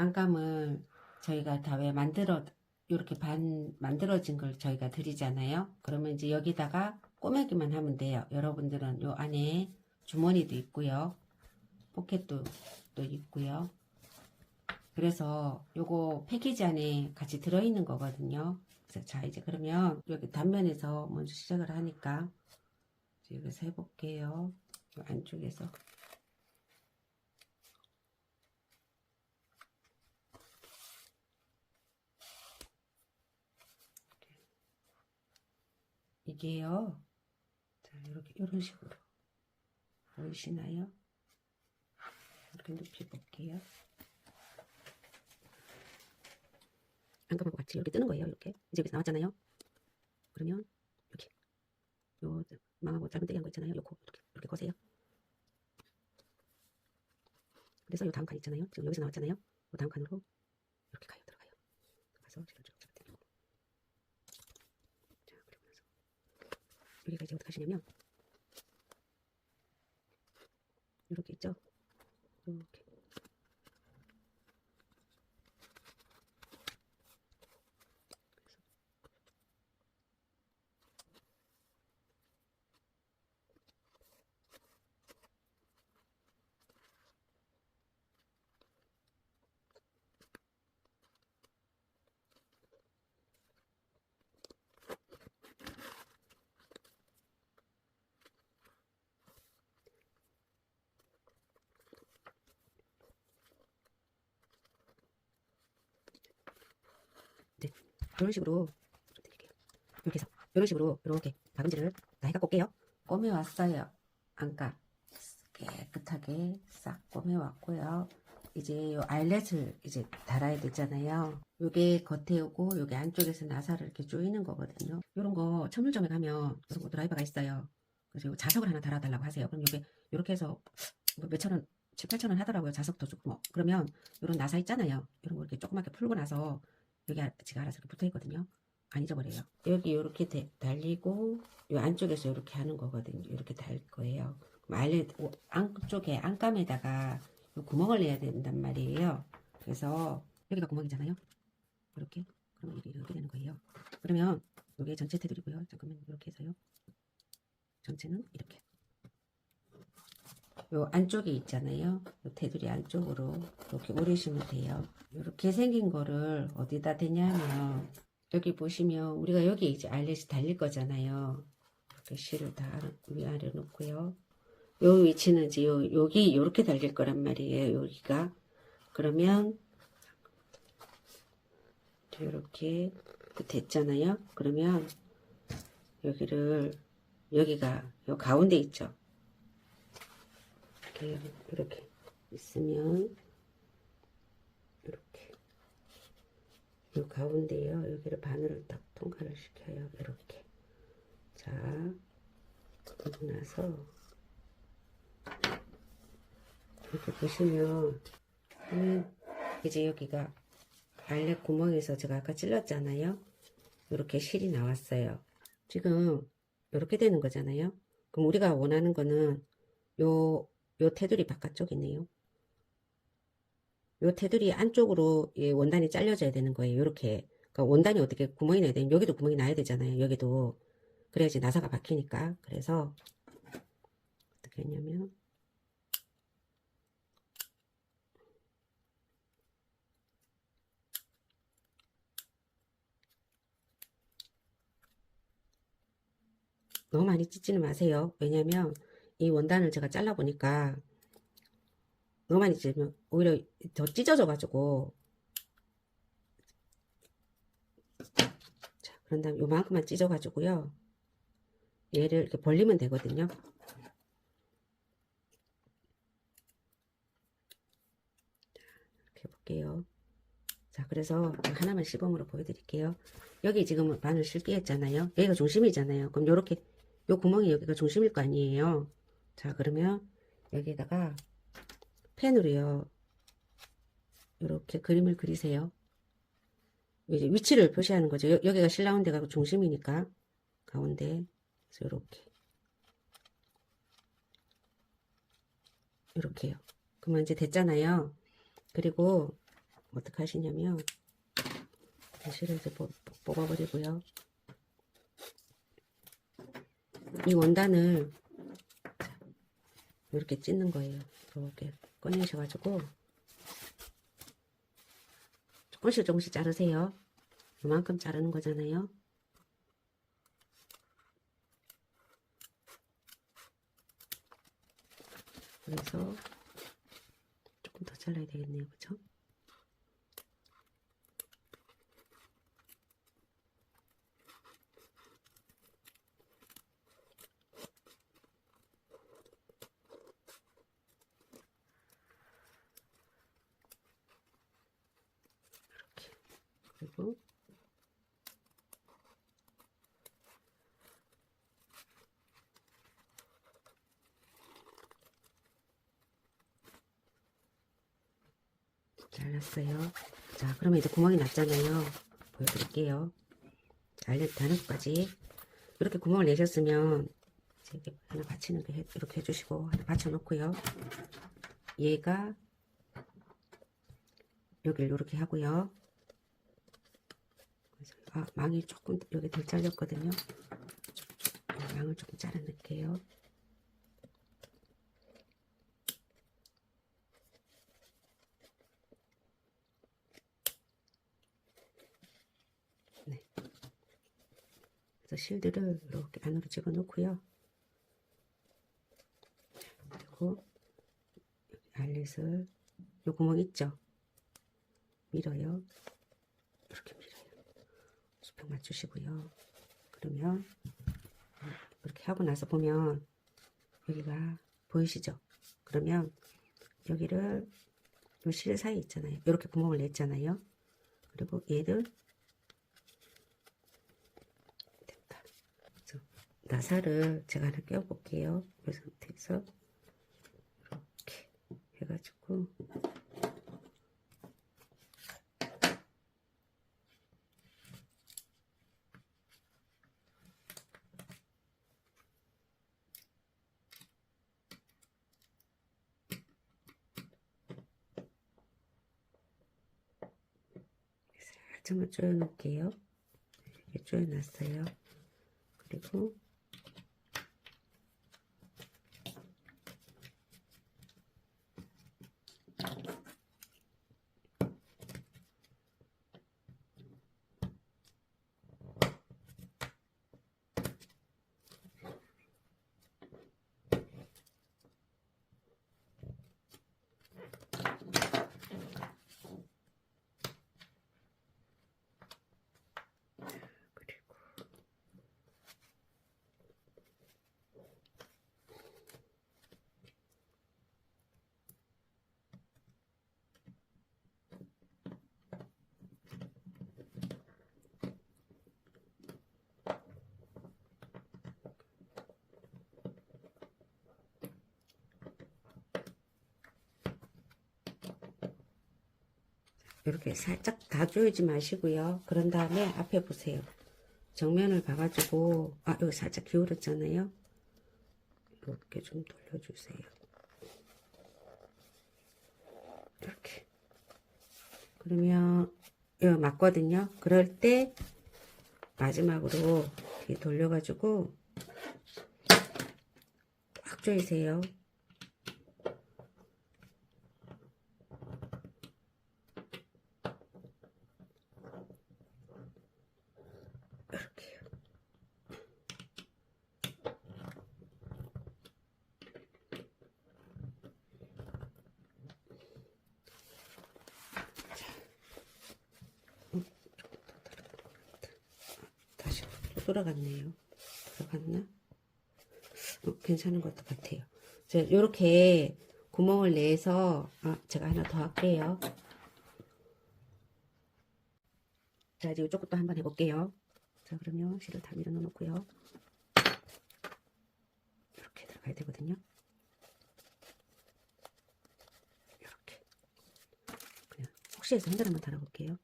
안감을 저희가 다 왜 만들어 이렇게 반 만들어진 걸 저희가 드리잖아요. 그러면 이제 여기다가 꼬매기만 하면 돼요. 여러분들은 요 안에 주머니도 있고요. 포켓도 또 있고요. 그래서 요거 패키지 안에 같이 들어있는 거거든요. 자 이제 그러면 여기 단면에서 먼저 시작을 하니까 여기서 해볼게요. 요 안쪽에서 이게요. 자 이렇게 이런 식으로 보이시나요? 이렇게 높이 볼게요. 안감하고 같이 이렇게 뜨는 거예요. 이렇게 이제 여기서 나왔잖아요. 그러면 이렇게 요 망하고 짧은데기 한거 있잖아요. 요거 이렇게 이렇게 거세요. 그래서 요 다음 칸 있잖아요. 지금 여기서 나왔잖아요. 요 다음 칸으로 이렇게 가요. 들어가요. 가서 지금 쭉 잡아당기고 자 그리고 나서 여기가 이제 어떻게 하시냐면 이렇게 있죠. 이렇게 이런 식으로 드릴게요. 이렇게 해서 이런 식으로 이렇게 박음질을 다 해갖고 올게요. 꼬매왔어요. 안가 깨끗하게 싹 꼬매왔고요. 이제 요 아일렛을 이제 달아야 되잖아요. 요게 겉에 오고 요게 안쪽에서 나사를 이렇게 조이는 거거든요. 요런 거 천물점에 가면 무슨 뭐 드라이버가 있어요. 그래서 요 자석을 하나 달아달라고 하세요. 그럼 요게 요렇게 해서 뭐 몇천 원, 7, 8천 원 하더라고요. 자석도 뭐. 그러면 요런 나사 있잖아요. 요런 거 이렇게 조그맣게 풀고 나서 여기 아- 지가 알아서 붙어 있거든요. 안 잊어버려요. 여기 이렇게 달리고 이 안쪽에서 이렇게 하는 거거든요. 이렇게 달 거예요. 오- 안쪽에 안감에다가 요 구멍을 내야 된단 말이에요. 그래서 여기가 구멍이잖아요. 이렇게 그러면 이게 이렇게 되는 거예요. 그러면 이게 전체 테두리고요. 잠깐만 이렇게 해서요. 전체는 이렇게. 요 안쪽에 있잖아요. 요 테두리 안쪽으로 이렇게 오리시면 돼요. 이렇게 생긴 거를 어디다 대냐면 여기 보시면 우리가 여기 이제 알렛이 달릴 거잖아요. 이렇게 실을 다 위아래 놓고요. 요 위치는 이제 요, 여기 요렇게 달릴 거란 말이에요. 여기가 그러면 이렇게 됐잖아요. 그러면 여기를 여기가 요 가운데 있죠. 이렇게 이렇게 있으면 이렇게 이 가운데요. 여기를 바늘을 딱 통과를 시켜요. 이렇게. 자 그러고 나서 이렇게 보시면 음, 이제 여기가 알렉 구멍에서 제가 아까 찔렀잖아요. 이렇게 실이 나왔어요. 지금 이렇게 되는 거잖아요. 그럼 우리가 원하는 거는 요, 요 테두리 바깥쪽이네요 요 테두리 안쪽으로 이 원단이 잘려져야 되는 거예요. 이렇게 그러니까 원단이 어떻게 구멍이 나야 되는 여기도 구멍이 나야 되잖아요. 여기도 그래야지 나사가 박히니까 그래서 어떻게 했냐면 너무 많이 찢지는 마세요. 왜냐면 이 원단을 제가 잘라 보니까 너무 많이 찢으면 오히려 더 찢어져 가지고 자 그런 다음 요만큼만 찢어 가지고요. 얘를 이렇게 벌리면 되거든요. 자 이렇게 해볼게요. 자 그래서 하나만 시범으로 보여드릴게요. 여기 지금 바늘 실게 했잖아요. 여기가 중심이잖아요. 그럼 요렇게 요 구멍이 여기가 중심일 거 아니에요 자 그러면 여기다가 펜으로요. 이렇게 그림을 그리세요. 이제 위치를 표시하는 거죠. 여, 기가 실나온 데가 중심이니까 가운데 그래서 이렇게 이렇게요. 그러면 이제 됐잖아요. 그리고 어떻게 하시냐면 실을 이제 뽑- 뽑아버리고요. 이 원단을 자, 이렇게 찢는 거예요. 이렇게 꺼내셔가지고 조금씩 조금씩 자르세요. 이만큼 자르는 거잖아요. 그래서 조금 더 잘라야 되겠네요. 그쵸? 잘랐어요. 자, 그러면 이제 구멍이 났잖아요. 보여드릴게요. 다는 것까지 이렇게 구멍을 내셨으면 이렇게 하나 받치는 게 해- 이렇게 해주시고 하나 받쳐놓고요. 얘가 여기를 이렇게 하고요. 아, 망이 조금 여기 덜 잘렸거든요. 이 망을 조금 잘라 넣을게요. 그래서 실드를 이렇게 안으로 집어 넣고요. 그리고 알렛을 요 구멍 있죠? 밀어요. 이렇게 밀어요. 수평 맞추시고요. 그러면 이렇게 하고 나서 보면 여기가 보이시죠? 그러면 여기를 요 실 사이 있잖아요. 이렇게 구멍을 냈잖아요. 그리고 얘를 됐다. 그래서 나사를 제가 하나 껴볼게요. 이 상태에서 이렇게 해가지고 살짝만 조여 놓을게요. 이렇게 조여 놨어요. 그리고 이렇게 살짝 다 조이지 마시고요. 그런 다음에 앞에 보세요. 정면을 봐가지고 아 여기 살짝 기울었잖아요. 이렇게 좀 돌려주세요. 이렇게 그러면 이거 맞거든요. 그럴 때 마지막으로 돌려가지고 꽉 조이세요. 음, 조금 더 들어간 것 같아. 다시 또 돌아갔네요. 들어갔나? 어, 괜찮은 것도 같아요. 자, 요렇게 구멍을 내서, 아, 제가 하나 더 할게요. 자, 이제 이쪽 것도 한번 해볼게요. 자, 그러면 실을 다 밀어 넣어놓고요. 이렇게 들어가야 되거든요. 이렇게. 그냥 혹시 해서 핸들 한번 달아볼게요.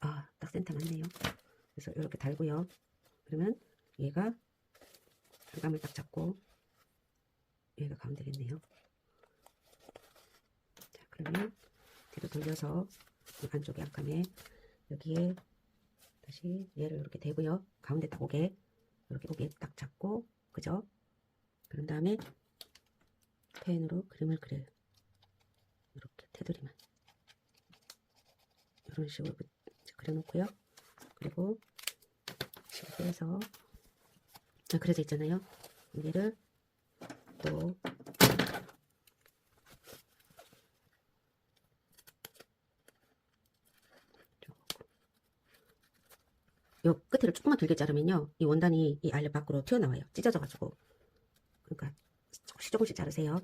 아, 딱 센터 맞네요. 그래서 이렇게 달고요. 그러면 얘가 중감을 딱 잡고 얘가 가면 되겠네요. 자, 그러면 뒤로 돌려서 안쪽에 한 칸에 여기에 다시 얘를 이렇게 대고요. 가운데 딱 오게 이렇게 오게 딱 잡고 그죠? 그런 다음에 펜으로 그림을 그려요. 이렇게 테두리만 이런 식으로 그- 그려놓고요. 그리고 이렇게 해서 아, 그려져 있잖아요. 여기를 또 요 끝을 조금만 길게 자르면요. 이 원단이 이 알력 밖으로 튀어나와요. 찢어져가지고. 그러니까 조금씩 조금씩 자르세요.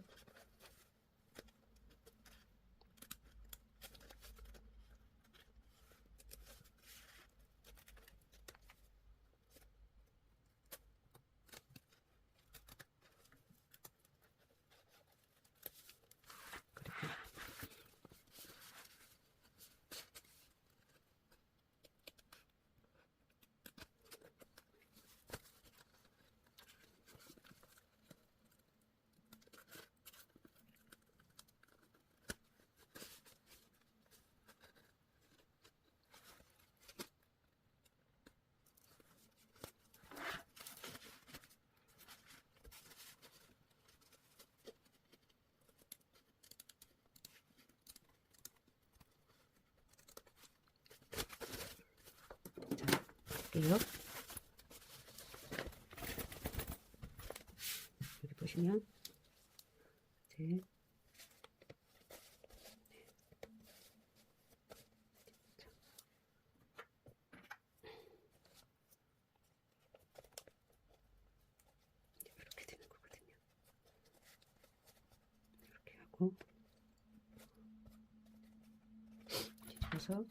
볼게요. 여기 보시면. 이제 이렇게 되는 거거든요. 이렇게 하고. 뒤집어서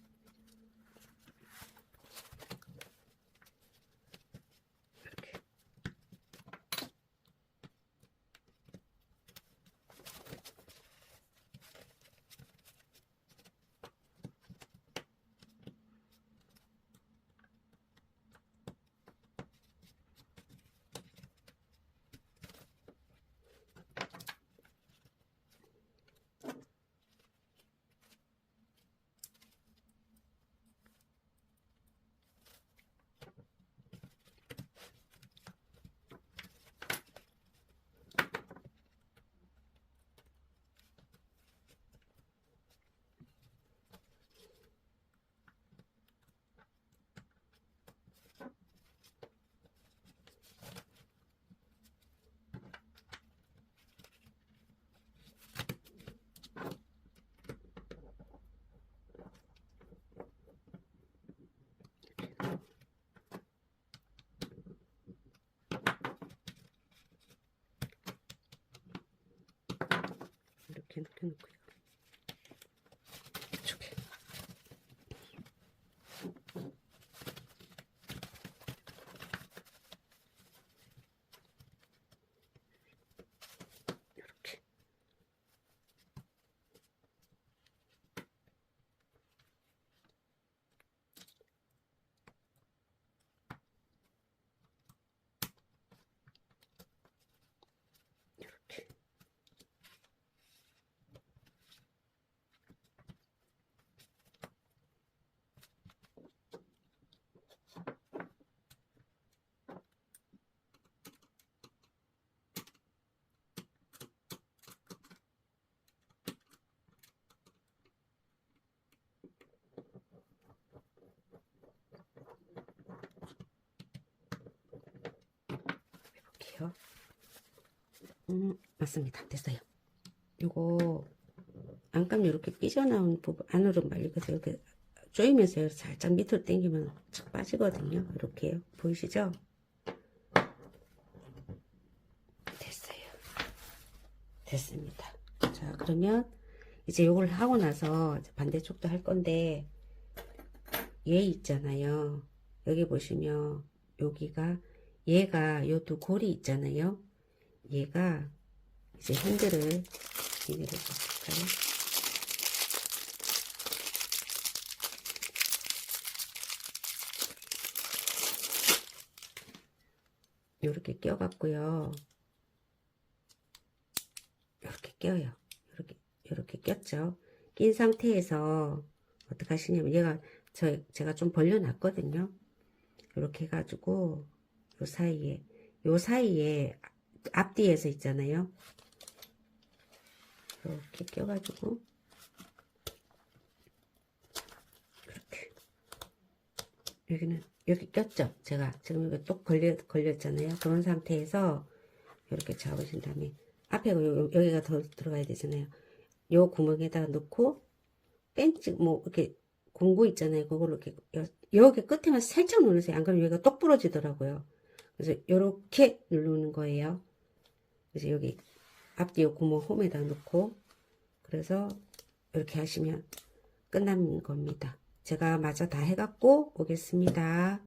이렇게 눕혀 해볼게요. 음, 맞습니다. 됐어요. 요거 안감 이렇게 삐져나온 부분 안으로 말리고서 이렇게 조이면서 살짝 밑으로 당기면 착 빠지거든요. 이렇게요. 보이시죠? 됐어요. 됐습니다. 자, 그러면 이제 요걸 하고 나서 반대쪽도 할 건데 얘 있잖아요. 여기 보시면 여기가 얘가 요두 골이 있잖아요. 얘가 이제 핸들을 비닐을 볼까요? 요렇게 껴갖고요. 요렇게 껴요. 요렇게, 요렇게 꼈죠. 낀 상태에서 어떻게 하시냐면 얘가 저 제가 좀 벌려놨거든요. 이렇게 해가지고 요 사이에 요 사이에 앞뒤에서 있잖아요. 이렇게 껴가지고 이렇게 여기는 여기 꼈죠. 제가 지금 여기 똑 걸려 걸렸잖아요. 그런 상태에서 이렇게 잡으신 다음에 앞에 요- 요- 여기가 더 들어가야 되잖아요. 요 구멍에다가 넣고 벤치 뭐 이렇게 공구 있잖아요. 그걸로 이렇게 여, 여기 끝에만 살짝 누르세요. 안 그러면 여기가 똑 부러지더라고요. 그래서 요렇게 누르는 거예요. 그래서 여기 앞뒤 요 구멍 홈에다 넣고 그래서 이렇게 하시면 끝나는 겁니다. 제가 마저 다 해갖고 오겠습니다.